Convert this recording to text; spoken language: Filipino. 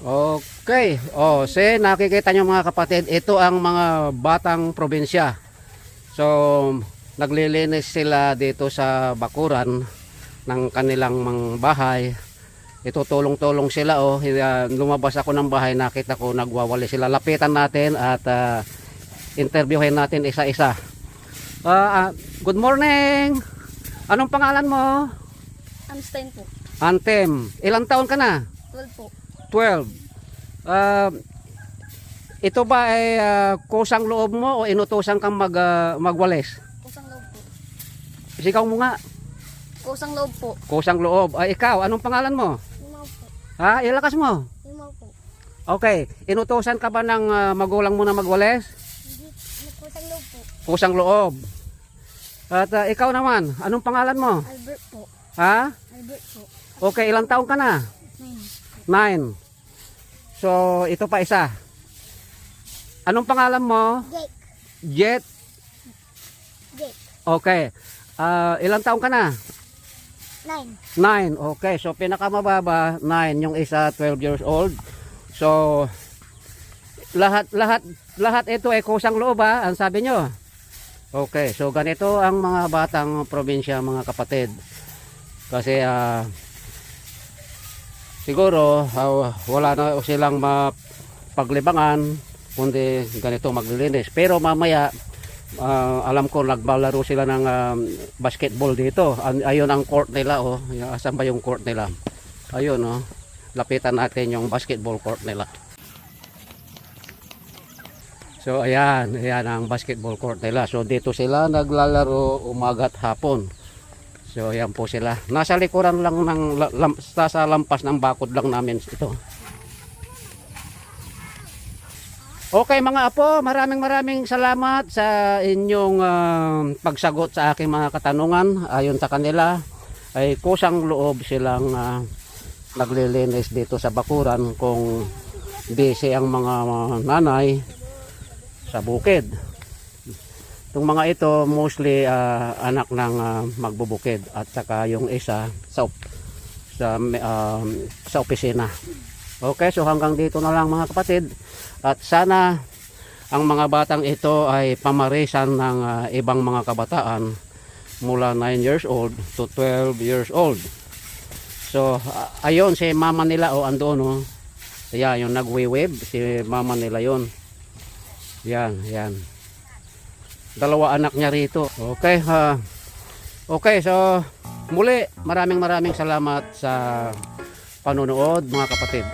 Okay. Oh, si nakikita nyo mga kapatid, ito ang mga batang probinsya. So, naglilinis sila dito sa bakuran ng kanilang mga bahay. Ito tulong-tulong sila oh. Hi- Lumabas ako ng bahay, nakita ko nagwawali sila. Lapitan natin at ah, interviewin natin isa-isa. Ah, ah, good morning. Anong pangalan mo? Amstein po. Antem. Ilang taon ka na? 12 po. 12. Ah, ito ba ay ah, kusang loob mo o inutusan kang mag, ah, magwalis? Kusang loob po. Sigaw mo nga. Kusang loob po. Kusang loob. Ay, ikaw, anong pangalan mo? Limaw po. Ha? Ilakas mo. Limaw po. Okay. Inutusan ka ba ng ah, magulang mo na magwalis? Hindi. Kusang loob po. Kusang loob. At ah, ikaw naman, anong pangalan mo? Albert po. Ha? Albert po. Okay, ilang taon ka na? Nine. Nine. So, ito pa isa. Anong pangalan mo? Jake. Jet. Jake. Okay. Ah, ilang taon ka na? Nine. Nine. Okay. So, pinakamababa, nine. Yung isa, 12 years old. So, lahat, lahat, lahat ito ay kusang loob ha, ang sabi nyo. Okay. So, ganito ang mga batang probinsya, mga kapatid. Kasi, ah, siguro, ah, wala na silang mapaglibangan, kundi ganito maglilinis. Pero mamaya, Ah, alam ko nagbalaro sila ng um, basketball dito. Ayun ang court nila oh. Asan ba yung court nila? Ayun oh. Lapitan natin yung basketball court nila. So ayan, ayan ang basketball court nila. So dito sila naglalaro umagat hapon. So ayan po sila. Nasa likuran lang ng la- lam, sa lampas ng bakod lang namin ito. Okay mga apo, maraming maraming salamat sa inyong ah, pagsagot sa aking mga katanungan. Ayon sa kanila ay kusang loob silang ah, naglilinis dito sa bakuran kung busy ang mga nanay sa bukid. Itong mga ito mostly ah, anak ng ah, magbubukid at saka yung isa sa sa ah, sa opisina. Okay, so hanggang dito na lang mga kapatid. At sana ang mga batang ito ay pamarisan ng ah, ibang mga kabataan mula 9 years old to 12 years old. So, ah, ayun si mama nila o oh, andoon oh. Yan, yung nagwe-wave, si mama nila yon. Yan, yan. Dalawa anak niya rito. Okay, ha. okay, so muli maraming maraming salamat sa panonood mga kapatid.